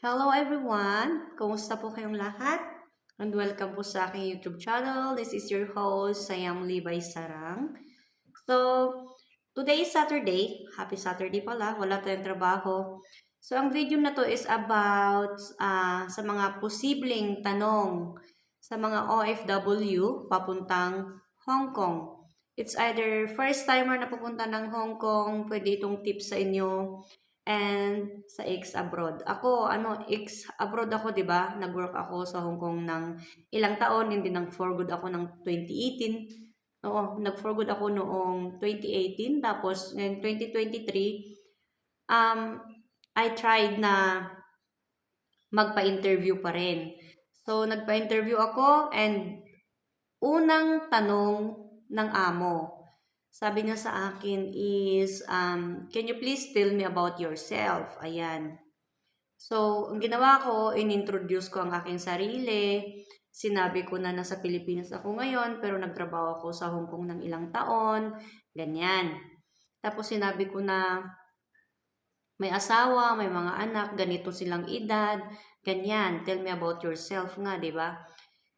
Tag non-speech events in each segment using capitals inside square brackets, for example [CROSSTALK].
Hello everyone! Kumusta po kayong lahat? And welcome po sa aking YouTube channel. This is your host, I am Libay Sarang. So, today is Saturday. Happy Saturday pala. Wala tayong trabaho. So, ang video na to is about ah, sa mga posibleng tanong sa mga OFW papuntang Hong Kong. It's either first timer na pupunta ng Hong Kong, pwede itong tips sa inyo, and sa ex abroad. Ako, ano, ex abroad ako, 'di ba? Nag-work ako sa Hong Kong ng ilang taon, hindi nang for good ako ng 2018. Oo, nag for good ako noong 2018 tapos ngayon 2023 um I tried na magpa-interview pa rin. So nagpa-interview ako and unang tanong ng amo sabi niya sa akin is, um, can you please tell me about yourself? Ayan. So, ang ginawa ko, in-introduce ko ang aking sarili. Sinabi ko na nasa Pilipinas ako ngayon, pero nagtrabaho ako sa Hong Kong ng ilang taon. Ganyan. Tapos sinabi ko na may asawa, may mga anak, ganito silang edad, ganyan. Tell me about yourself nga, di ba?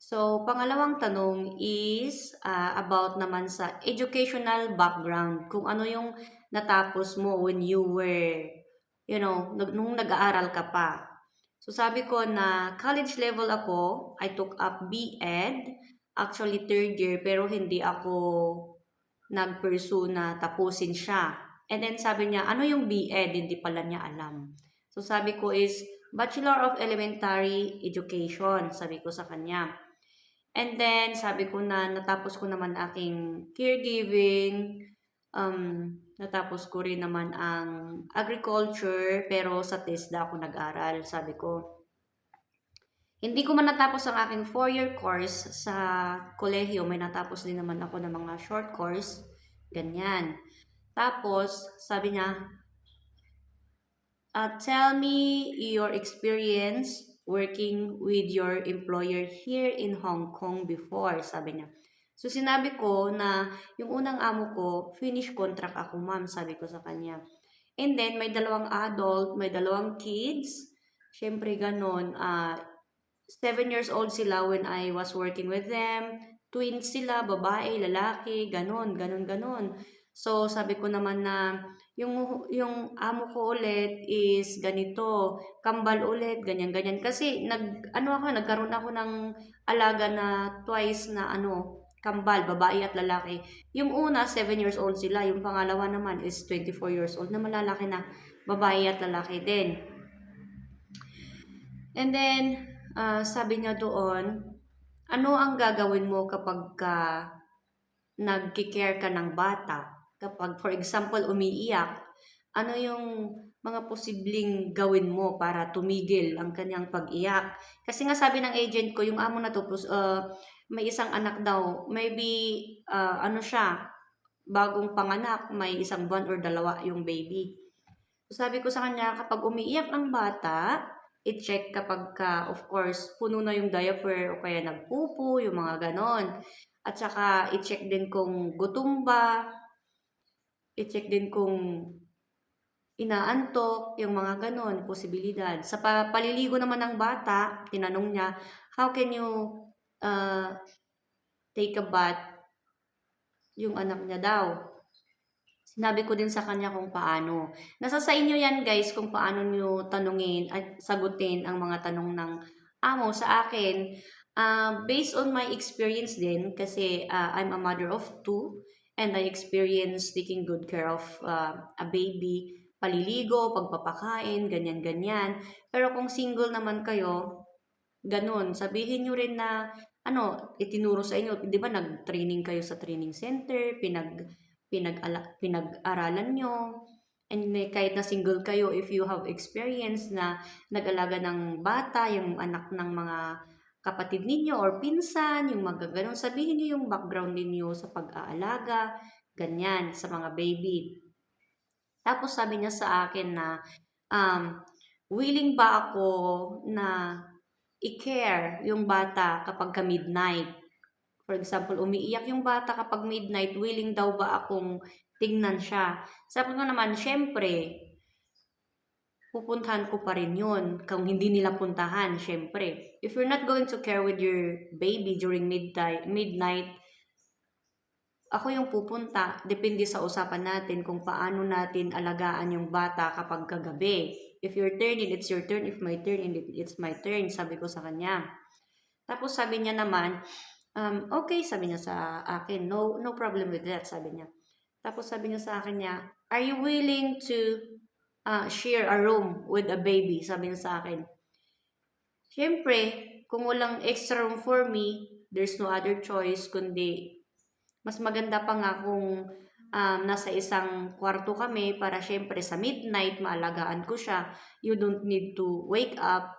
So, pangalawang tanong is ah, about naman sa educational background. Kung ano yung natapos mo when you were, you know, nag- nung nag-aaral ka pa. So, sabi ko na college level ako, I took up B.Ed, actually third year, pero hindi ako nag-pursue na tapusin siya. And then sabi niya, ano yung B.Ed? Hindi pala niya alam. So, sabi ko is Bachelor of Elementary Education, sabi ko sa kanya. And then, sabi ko na natapos ko naman aking caregiving, um, natapos ko rin naman ang agriculture, pero sa TESDA ako nag-aral, sabi ko. Hindi ko man natapos ang aking four-year course sa kolehiyo, may natapos din naman ako ng mga short course, ganyan. Tapos, sabi niya, uh, tell me your experience working with your employer here in Hong Kong before, sabi niya. So, sinabi ko na yung unang amo ko, finish contract ako, ma'am, sabi ko sa kanya. And then, may dalawang adult, may dalawang kids. Siyempre, ganun. ah seven years old sila when I was working with them. Twins sila, babae, lalaki, ganun, ganun, ganun. So, sabi ko naman na yung, yung amo ko ulit is ganito, kambal ulit, ganyan-ganyan. Kasi, nag, ano ako, nagkaroon ako ng alaga na twice na ano, kambal, babae at lalaki. Yung una, 7 years old sila. Yung pangalawa naman is 24 years old na malalaki na babae at lalaki din. And then, ah, sabi niya doon, ano ang gagawin mo kapag ka nagkikare ka ng bata? Kapag, for example, umiiyak, ano yung mga posibleng gawin mo para tumigil ang kanyang pag-iyak? Kasi nga sabi ng agent ko, yung amo na to, ah, may isang anak daw, maybe, ah, ano siya, bagong panganak, may isang buwan or dalawa yung baby. So, sabi ko sa kanya, kapag umiiyak ang bata, i-check kapag ka, of course, puno na yung diaper o kaya nagpupo, yung mga ganon. At saka, i-check din kung gutom ba, i-check din kung inaantok, yung mga ganon, posibilidad. Sa pa- paliligo naman ng bata, tinanong niya, how can you uh, take a bath yung anak niya daw? Sinabi ko din sa kanya kung paano. Nasa sa inyo yan guys kung paano nyo tanungin at sagutin ang mga tanong ng amo sa akin. Uh, based on my experience din, kasi uh, I'm a mother of two and I experience taking good care of uh, a baby, paliligo, pagpapakain, ganyan-ganyan. Pero kung single naman kayo, ganun, sabihin nyo rin na ano, itinuro sa inyo, di ba nag-training kayo sa training center, pinag pinag-ala, pinag-aralan nyo. And kahit na single kayo, if you have experience na nag-alaga ng bata, yung anak ng mga kapatid ninyo or pinsan, yung mga ganun, sabihin nyo yung background ninyo sa pag-aalaga, ganyan, sa mga baby. Tapos sabi niya sa akin na, um, willing ba ako na i-care yung bata kapag ka midnight? For example, umiiyak yung bata kapag midnight, willing daw ba akong tingnan siya? Sabi ko naman, syempre, pupuntahan ko pa rin yun. Kung hindi nila puntahan, syempre. If you're not going to care with your baby during midnight, midnight, ako yung pupunta. Depende sa usapan natin kung paano natin alagaan yung bata kapag kagabi. If your turn, and it's your turn. If my turn, it's my turn. Sabi ko sa kanya. Tapos sabi niya naman, um, okay, sabi niya sa akin, no, no problem with that, sabi niya. Tapos sabi niya sa akin niya, are you willing to uh, share a room with a baby? Sabi niya sa akin. Siyempre, kung walang extra room for me, there's no other choice kundi mas maganda pa nga kung um, nasa isang kwarto kami para syempre sa midnight maalagaan ko siya. You don't need to wake up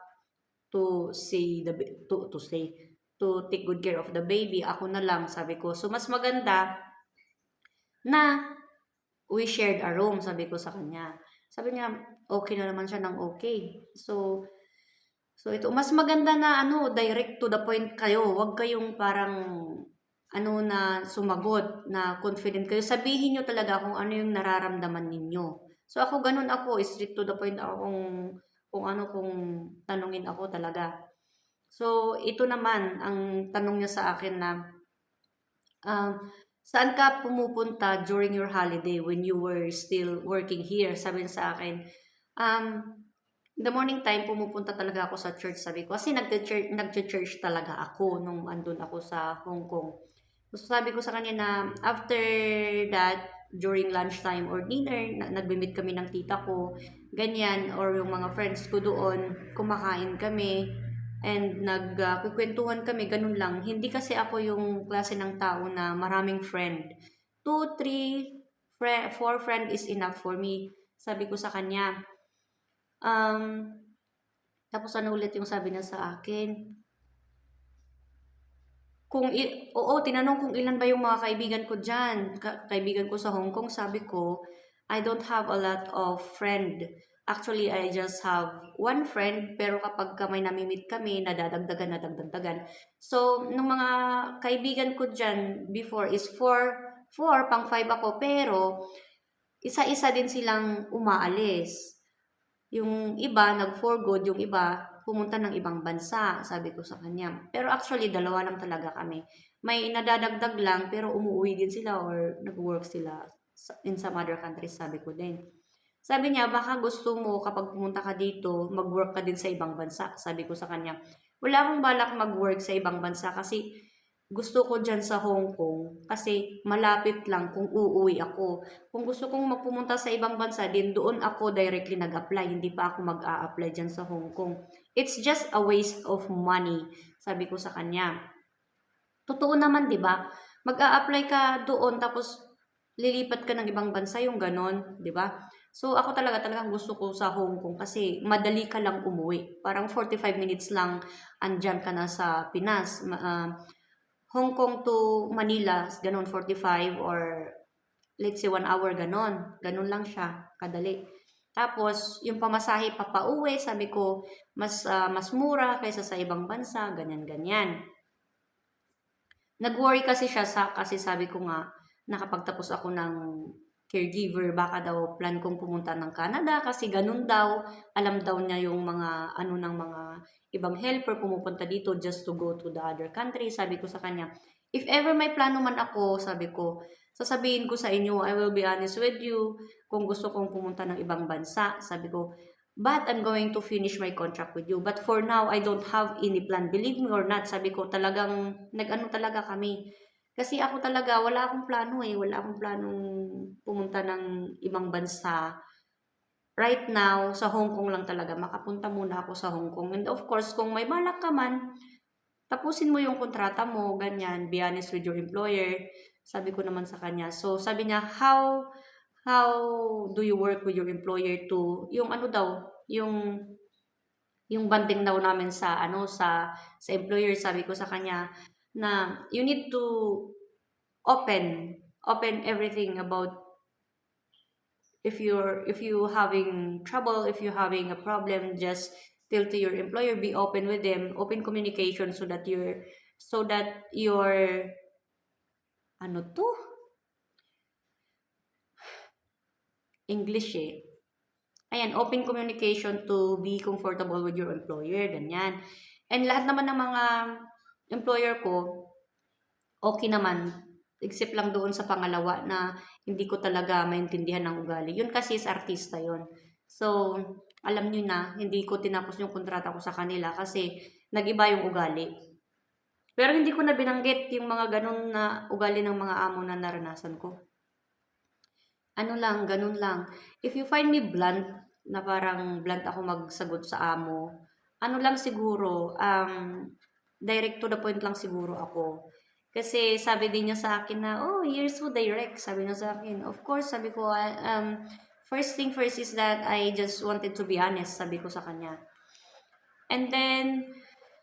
to see the to to say to take good care of the baby. Ako na lang sabi ko. So mas maganda na we shared a room, sabi ko sa kanya. Sabi niya, okay na naman siya ng okay. So, so ito, mas maganda na ano, direct to the point kayo. Huwag kayong parang ano na sumagot, na confident kayo. Sabihin nyo talaga kung ano yung nararamdaman ninyo. So ako ganun ako, straight to the point ako kung, kung ano kung tanungin ako talaga. So ito naman, ang tanong niya sa akin na, um, saan ka pumupunta during your holiday when you were still working here? Sabi sa akin, um, in the morning time, pumupunta talaga ako sa church, sabi ko. Kasi nagche-church, nagche-church talaga ako nung andun ako sa Hong Kong. So sabi ko sa kanya na after that, during lunchtime or dinner, na, nagbe-meet kami ng tita ko, ganyan, or yung mga friends ko doon, kumakain kami, and nagkukwentuhan kami, ganun lang. Hindi kasi ako yung klase ng tao na maraming friend. Two, three, fre- four friend is enough for me. Sabi ko sa kanya. Um, tapos ano ulit yung sabi niya sa akin? Kung, i- oo, tinanong kung ilan ba yung mga kaibigan ko dyan. Ka- kaibigan ko sa Hong Kong, sabi ko, I don't have a lot of friend. Actually, I just have one friend, pero kapag ka may namimit kami, nadadagdagan, nadagdagan. So, nung mga kaibigan ko dyan before is four, four, pang five ako, pero isa-isa din silang umaalis. Yung iba, nag-for good, yung iba, pumunta ng ibang bansa, sabi ko sa kanya. Pero actually, dalawa lang talaga kami. May nadadagdag lang, pero umuwi din sila or nag-work sila in some other countries, sabi ko din. Sabi niya, baka gusto mo kapag pumunta ka dito, mag-work ka din sa ibang bansa. Sabi ko sa kanya, wala akong balak mag-work sa ibang bansa kasi gusto ko dyan sa Hong Kong kasi malapit lang kung uuwi ako. Kung gusto kong magpumunta sa ibang bansa, din doon ako directly nag-apply. Hindi pa ako mag-a-apply dyan sa Hong Kong. It's just a waste of money, sabi ko sa kanya. Totoo naman, di ba? Mag-a-apply ka doon tapos lilipat ka ng ibang bansa, yung ganon, di ba? So, ako talaga, talagang gusto ko sa Hong Kong kasi madali ka lang umuwi. Parang 45 minutes lang andyan ka na sa Pinas. Ah, Hong Kong to Manila, ganon 45 or let's say 1 hour ganon. Ganon lang siya, kadali. Tapos, yung pamasahe papauwi, sabi ko, mas ah, mas mura kaysa sa ibang bansa, ganyan-ganyan. Nag-worry kasi siya sa, kasi sabi ko nga, nakapagtapos ako ng caregiver, baka daw plan kong pumunta ng Canada kasi ganun daw, alam daw niya yung mga, ano ng mga ibang helper pumupunta dito just to go to the other country. Sabi ko sa kanya, if ever may plano man ako, sabi ko, sasabihin ko sa inyo, I will be honest with you, kung gusto kong pumunta ng ibang bansa, sabi ko, but I'm going to finish my contract with you. But for now, I don't have any plan. Believe me or not, sabi ko, talagang, nag-ano talaga kami. Kasi ako talaga, wala akong plano eh. Wala akong planong pumunta ng ibang bansa. Right now, sa Hong Kong lang talaga. Makapunta muna ako sa Hong Kong. And of course, kung may balak ka man, tapusin mo yung kontrata mo, ganyan. Be honest with your employer. Sabi ko naman sa kanya. So, sabi niya, how how do you work with your employer to yung ano daw, yung yung banding daw namin sa ano sa sa employer sabi ko sa kanya na you need to open open everything about if you're if you having trouble if you having a problem just tell to your employer be open with them open communication so that you're so that your ano to English eh Ayan, open communication to be comfortable with your employer, ganyan. And lahat naman ng mga employer ko, okay naman. Except lang doon sa pangalawa na hindi ko talaga maintindihan ng ugali. Yun kasi is artista yun. So, alam nyo na, hindi ko tinapos yung kontrata ko sa kanila kasi nag-iba yung ugali. Pero hindi ko na binanggit yung mga ganun na ugali ng mga amo na naranasan ko. Ano lang, ganun lang. If you find me blunt, na parang blunt ako magsagot sa amo, ano lang siguro, um, direct to the point lang siguro ako. Kasi sabi din niya sa akin na, oh, you're so direct. Sabi niya sa akin. Of course, sabi ko, um, first thing first is that I just wanted to be honest, sabi ko sa kanya. And then,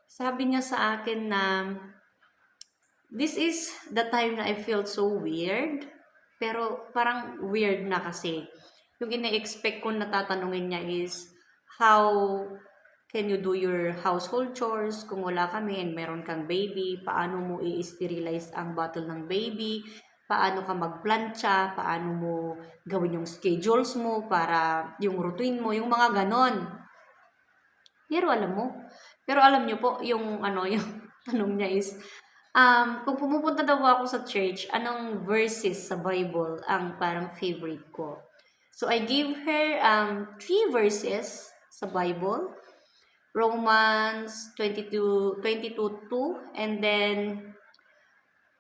sabi niya sa akin na, this is the time na I felt so weird. Pero parang weird na kasi. Yung ina-expect ko na tatanungin niya is, how can you do your household chores kung wala kami and meron kang baby? Paano mo i-sterilize ang bottle ng baby? Paano ka magplancha? Paano mo gawin yung schedules mo para yung routine mo? Yung mga ganon. Pero alam mo, pero alam niyo po, yung ano, [LAUGHS] yung tanong niya is, um, kung pumupunta daw ako sa church, anong verses sa Bible ang parang favorite ko? So, I gave her um, three verses sa Bible. Romans 22, 22, 2, and then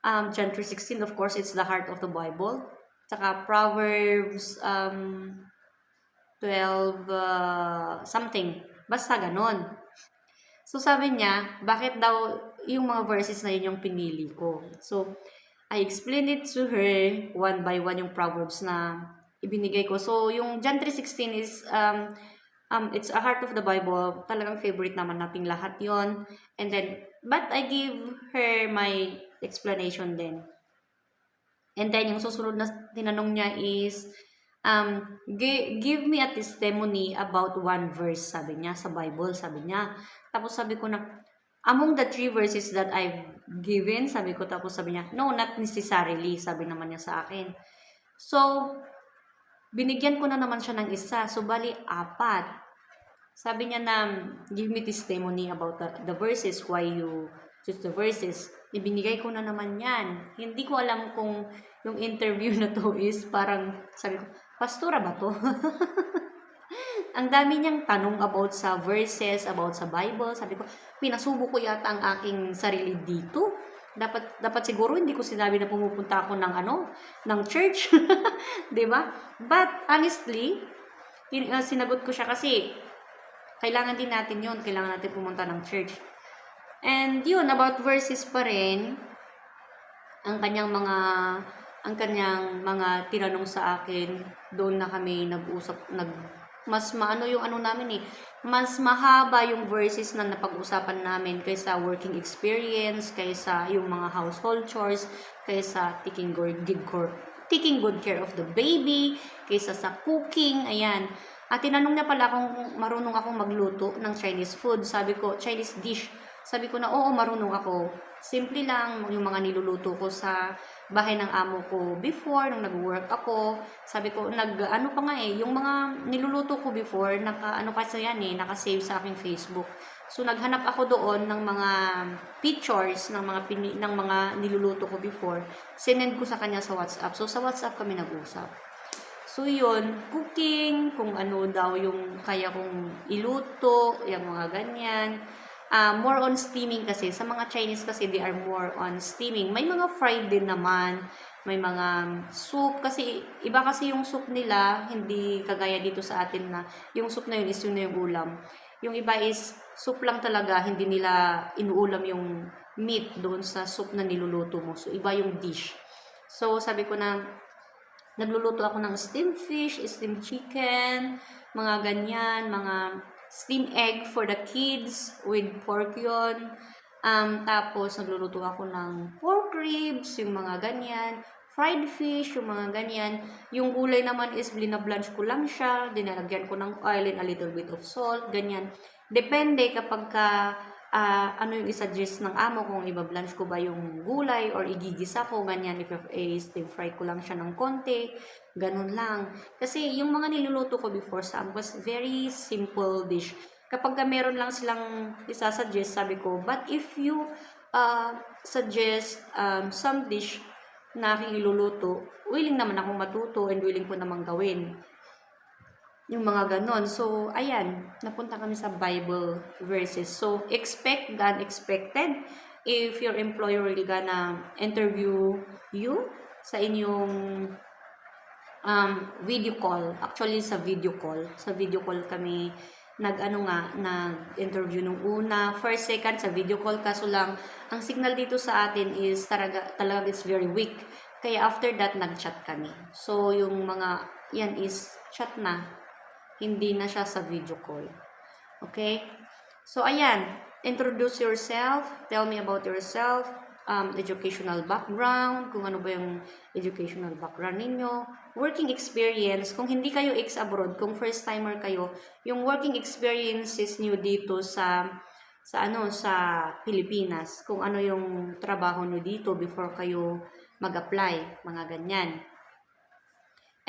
um, John 3.16, of course, it's the heart of the Bible. Tsaka Proverbs um, 12 uh, something. Basta ganon. So sabi niya, bakit daw yung mga verses na yun yung pinili ko. So, I explained it to her one by one yung Proverbs na ibinigay ko. So, yung John 3.16 is, um, um, it's a heart of the Bible. Talagang favorite naman nating lahat yon And then, but I give her my explanation din. And then, yung susunod na tinanong niya is, um, gi- give me a testimony about one verse, sabi niya, sa Bible, sabi niya. Tapos sabi ko na, among the three verses that I've given, sabi ko, tapos sabi niya, no, not necessarily, sabi naman niya sa akin. So, binigyan ko na naman siya ng isa. So, bali, apat. Sabi niya na, give me testimony about the, the verses, why you choose the verses. Ibinigay ko na naman yan. Hindi ko alam kung yung interview [LAUGHS] na to is parang, sabi ko, pastora ba to? [LAUGHS] ang dami niyang tanong about sa verses, about sa Bible. Sabi ko, pinasubo ko yata ang aking sarili dito. Dapat dapat siguro hindi ko sinabi na pumupunta ako ng ano, ng church. [LAUGHS] 'Di ba? But honestly, tin- uh, sinagot ko siya kasi kailangan din natin 'yon, kailangan natin pumunta ng church. And yun, about verses pa rin, ang kanyang mga ang kanyang mga tinanong sa akin, doon na kami nag-usap, nag, mas maano yung ano namin eh, mas mahaba yung verses na napag-usapan namin kaysa working experience, kaysa yung mga household chores, kaysa taking good, good, taking good care of the baby, kaysa sa cooking, ayan. At tinanong niya pala kung marunong akong magluto ng Chinese food. Sabi ko, Chinese dish. Sabi ko na, oo, marunong ako. Simple lang yung mga niluluto ko sa bahay ng amo ko before, nung nag-work ako. Sabi ko, nag, ano pa nga eh, yung mga niluluto ko before, naka, ano kasi yan eh, naka-save sa aking Facebook. So, naghanap ako doon ng mga pictures ng mga, pini, ng mga niluluto ko before. Sinend ko sa kanya sa WhatsApp. So, sa WhatsApp kami nag-usap. So, yun, cooking, kung ano daw yung kaya kong iluto, yung mga ganyan. Ah, more on steaming kasi. Sa mga Chinese kasi, they are more on steaming. May mga fried din naman. May mga soup. Kasi, iba kasi yung soup nila, hindi kagaya dito sa atin na yung soup na yun is yun na yung ulam. Yung iba is soup lang talaga, hindi nila inuulam yung meat doon sa soup na niluluto mo. So, iba yung dish. So, sabi ko na, nagluluto ako ng steamed fish, steamed chicken, mga ganyan, mga steamed egg for the kids with pork yun. Um, tapos, nagluluto ako ng pork ribs, yung mga ganyan. Fried fish, yung mga ganyan. Yung gulay naman is binablanch ko lang siya. Dinalagyan ko ng oil and a little bit of salt, ganyan. Depende kapag ka ah, ano yung isa-suggest ng amo kung ibablanch ko ba yung gulay or igigisa ko, ganyan, if i-stir fry ko lang siya ng konti, ganun lang. Kasi yung mga niluluto ko before sa amo was very simple dish. Kapag ka meron lang silang isa-suggest, sabi ko, but if you uh, suggest um, some dish na aking iluluto, willing naman akong matuto and willing ko namang gawin. Yung mga ganon. So, ayan, napunta kami sa Bible verses. So, expect the unexpected if your employer will gonna interview you sa inyong um, video call. Actually, sa video call. Sa video call kami nag-ano nga, nag-interview nung una. First, second, sa video call. Kaso lang, ang signal dito sa atin is talaga, talaga it's very weak. Kaya after that, nag-chat kami. So, yung mga, yan is chat na. Hindi na siya sa video call. Okay? So, ayan. Introduce yourself. Tell me about yourself. Um, educational background. Kung ano ba yung educational background ninyo. Working experience. Kung hindi kayo ex-abroad, kung first-timer kayo, yung working experiences nyo dito sa sa ano sa Pilipinas kung ano yung trabaho nyo dito before kayo mag-apply mga ganyan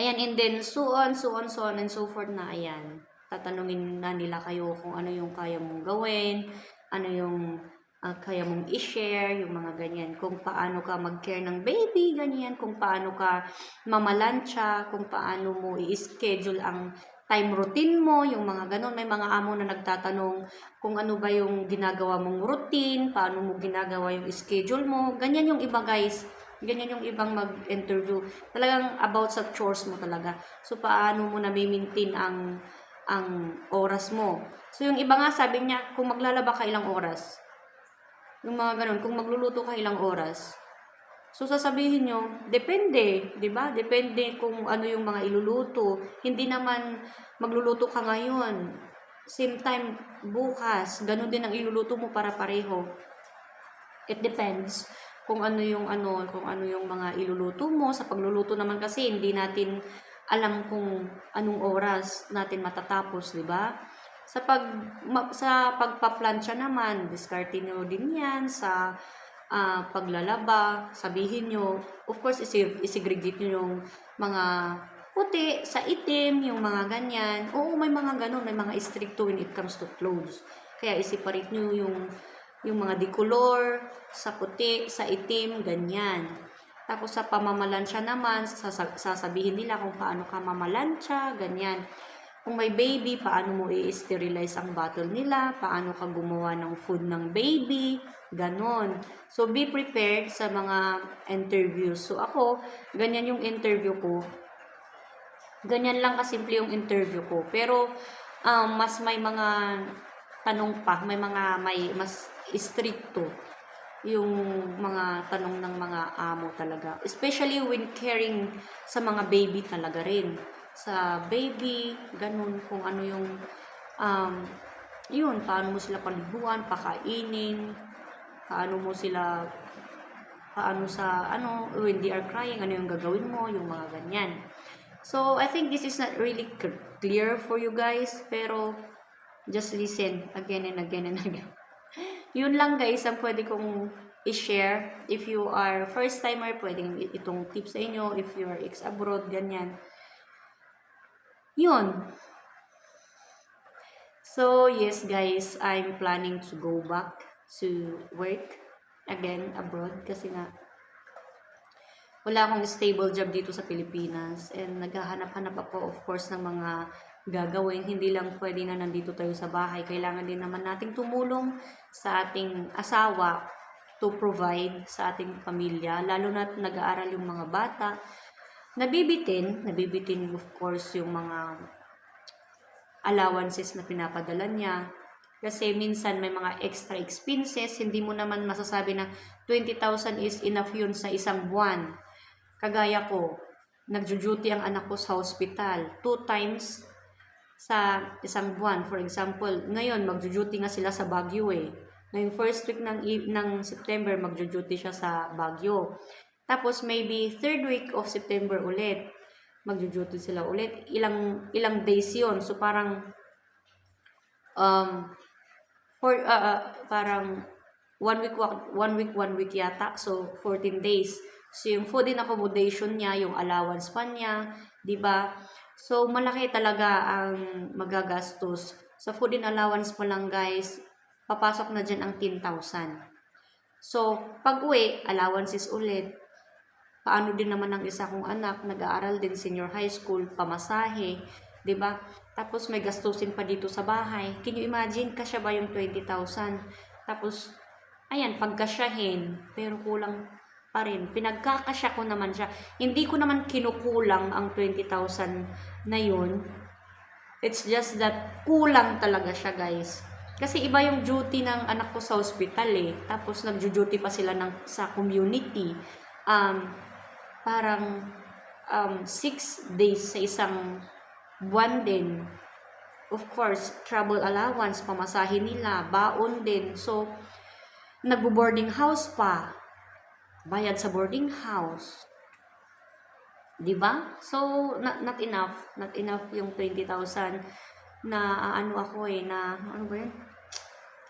Ayan, and then so on, so on, so on, and so forth na, ayan. Tatanungin na nila kayo kung ano yung kaya mong gawin, ano yung ah, kaya mong i-share, yung mga ganyan. Kung paano ka mag-care ng baby, ganyan. Kung paano ka mamalansya, kung paano mo i-schedule ang time routine mo, yung mga ganon. May mga amo na nagtatanong kung ano ba yung ginagawa mong routine, paano mo ginagawa yung schedule mo. Ganyan yung iba guys. Ganyan yung ibang mag-interview. Talagang about sa chores mo talaga. So, paano mo na-maintain ang, ang oras mo. So, yung iba nga sabi niya, kung maglalaba ka ilang oras. Yung mga ganun, kung magluluto ka ilang oras. So, sasabihin nyo, depende, di ba? Depende kung ano yung mga iluluto. Hindi naman magluluto ka ngayon. Same time, bukas. Ganun din ang iluluto mo para pareho. It depends kung ano yung ano, kung ano yung mga iluluto mo. Sa pagluluto naman kasi hindi natin alam kung anong oras natin matatapos, di ba? Sa pag ma, sa pagpaplansya naman, diskarte nyo din 'yan sa ah, paglalaba, sabihin nyo, of course, isi- isegregate nyo yung mga puti sa itim, yung mga ganyan. Oo, may mga ganun, may mga stricto when it comes to clothes. Kaya isiparate nyo yung yung mga decolor, sa puti, sa itim, ganyan. Tapos sa pamamalansya naman, sasa- sasabihin nila kung paano ka mamalansya, ganyan. Kung may baby, paano mo i-sterilize ang bottle nila, paano ka gumawa ng food ng baby, ganon. So, be prepared sa mga interviews. So, ako, ganyan yung interview ko. Ganyan lang kasimple yung interview ko. Pero, um, mas may mga tanong pa, may mga, may mas stricto yung mga tanong ng mga amo talaga. Especially when caring sa mga baby talaga rin. Sa baby, ganun, kung ano yung, um, yun, paano mo sila paliguan, pakainin, paano mo sila, paano sa, ano, when they are crying, ano yung gagawin mo, yung mga ganyan. So, I think this is not really clear for you guys, pero just listen again and again and [LAUGHS] again. Yun lang guys ang pwede kong i-share. If you are first timer, pwedeng itong tips sa inyo. If you are ex-abroad, ganyan. Yun. So, yes guys, I'm planning to go back to work again abroad kasi nga wala akong stable job dito sa Pilipinas and naghahanap-hanap ako of course ng mga gagawin. Hindi lang pwede na nandito tayo sa bahay. Kailangan din naman nating tumulong sa ating asawa to provide sa ating pamilya. Lalo na nag-aaral yung mga bata. Nabibitin, nabibitin of course yung mga allowances na pinapadala niya. Kasi minsan may mga extra expenses, hindi mo naman masasabi na 20,000 is enough yun sa isang buwan. Kagaya ko, nagjo-duty ang anak ko sa hospital two times sa isang buwan. For example, ngayon magjo-duty nga sila sa Baguio eh. Ngayong first week ng, ng September, magjo-duty siya sa Baguio. Tapos maybe third week of September ulit, magjo-duty sila ulit. Ilang ilang days 'yon. So parang um for, ah, ah, parang one week, one week, one week yata. So, 14 days. So, yung food and accommodation niya, yung allowance pa niya, di ba? So, malaki talaga ang magagastos. Sa food and allowance pa lang, guys, papasok na dyan ang 10,000. So, pag uwi, allowances ulit. Paano din naman ang isa kong anak, nag-aaral din senior high school, pamasahe, 'di ba? Tapos may gastusin pa dito sa bahay. Can you imagine kasya ba yung 20,000? Tapos ayan, pagkasyahin, pero kulang pa rin. Pinagkakasya ko naman siya. Hindi ko naman kinukulang ang 20,000 na yun. It's just that kulang talaga siya, guys. Kasi iba yung duty ng anak ko sa hospital eh. Tapos nagjo-duty pa sila ng, sa community. Um, parang um, six days sa isang buwan din. Of course, travel allowance, pamasahe nila, baon din. So, nagbo-boarding house pa. Bayad sa boarding house. 'Di ba? So, not, not enough. Not enough yung 20,000 na ah, ano ako eh, na ano ba yun?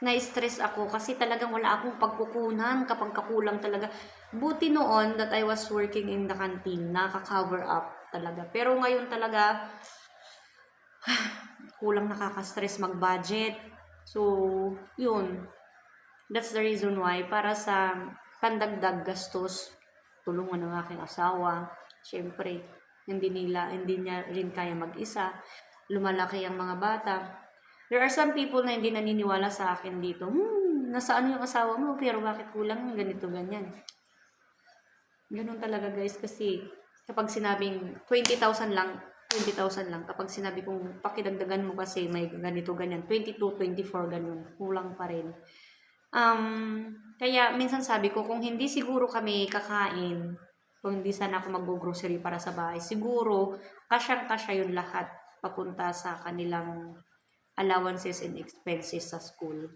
Na-stress ako kasi talagang wala akong pagkukunan kapag kakulang talaga. Buti noon that I was working in the canteen, nakaka-cover up talaga. Pero ngayon talaga, [SIGHS] kulang nakaka-stress mag-budget. So, yun. That's the reason why, para sa pandagdag gastos, tulungan ng aking asawa. Siyempre, hindi nila, hindi niya rin kaya mag-isa. Lumalaki ang mga bata. There are some people na hindi naniniwala sa akin dito. Hmm, nasaan yung asawa mo? Pero bakit kulang yung ganito, ganyan? Ganun talaga guys kasi kapag sinabing 20,000 lang, 20,000 lang. Kapag sinabi kong pakidagdagan mo kasi may ganito, ganyan. 22, 24, ganun. Kulang pa rin. Um, kaya minsan sabi ko, kung hindi siguro kami kakain, kung hindi sana ako mag-grocery para sa bahay, siguro kasyang-kasya yun lahat papunta sa kanilang allowances and expenses sa school.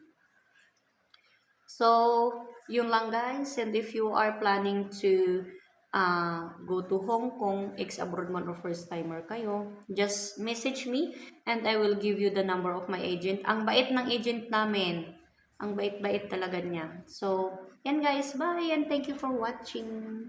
So, yun lang guys. And if you are planning to uh, go to Hong Kong, ex-abroad man or first-timer kayo, just message me and I will give you the number of my agent. Ang bait ng agent namin. Ang bait-bait talaga niya. So, yan guys. Bye and thank you for watching.